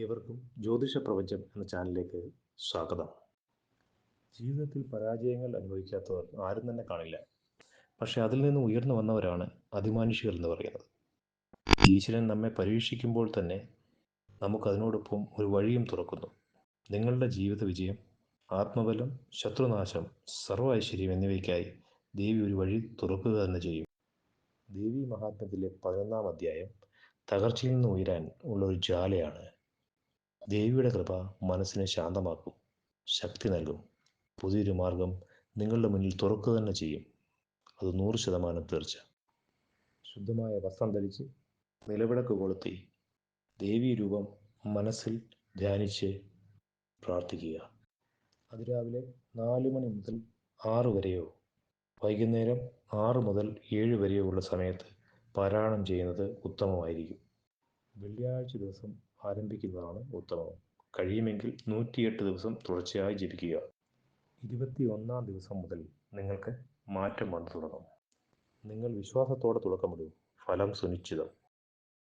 ഏവർക്കും ജ്യോതിഷ പ്രപഞ്ചം എന്ന ചാനലിലേക്ക് സ്വാഗതം. ജീവിതത്തിൽ പരാജയങ്ങൾ അനുഭവിക്കാത്തവർ ആരും തന്നെ കാണില്ല. പക്ഷെ അതിൽ നിന്ന് ഉയർന്നു വന്നവരാണ് അതിമാനുഷികൾ എന്ന് പറയുന്നത്. ഈശ്വരൻ നമ്മെ പരീക്ഷിക്കുമ്പോൾ തന്നെ നമുക്കതിനോടൊപ്പം ഒരു വഴിയും തുറക്കുന്നു. നിങ്ങളുടെ ജീവിത വിജയം ആത്മബലം ശത്രുനാശം സർവ ഐശ്വര്യം എന്നിവയ്ക്കായി ദേവി ഒരു വഴി തുറക്കുക തന്നെ ചെയ്യും. ദേവി മഹാത്മ്യത്തിലെ പതിനൊന്നാം അധ്യായം തകർച്ചയിൽ നിന്ന് ഉയരാൻ ഉള്ള ഒരു ജ്വാലയാണ് ദേവിയുടെ കൃപ മനസ്സിനെ ശാന്തമാക്കും ശക്തി നൽകും. പുതിയൊരു മാർഗം നിങ്ങളുടെ മുന്നിൽ തുറക്കുക തന്നെ ചെയ്യും. അത് നൂറ് ശതമാനം തീർച്ച. ശുദ്ധമായ വസ്ത്രം ധരിച്ച് നിലവിളക്ക് കൊളുത്തി ദേവി രൂപം മനസ്സിൽ ധ്യാനിച്ച് പ്രാർത്ഥിക്കുക. അതിരാവിലെ നാല് മണി മുതൽ ആറ് വരെയോ വൈകുന്നേരം ആറ് മുതൽ ഏഴ് വരെയോ ഉള്ള സമയത്ത് പാരായണം ചെയ്യുന്നത് ഉത്തമമായിരിക്കും. വെള്ളിയാഴ്ച ദിവസം ആരംഭിക്കുന്നതാണ് ഉത്തമം. കഴിയുമെങ്കിൽ നൂറ്റിയെട്ട് ദിവസം തുടർച്ചയായി ജപിക്കുക. ഇരുപത്തി ഒന്നാം ദിവസം മുതൽ നിങ്ങൾക്ക് മാറ്റം വന്നു തുടങ്ങും. നിങ്ങൾ വിശ്വാസത്തോടെ തുടക്കമിടൂ. ഫലം സുനിശ്ചിതം.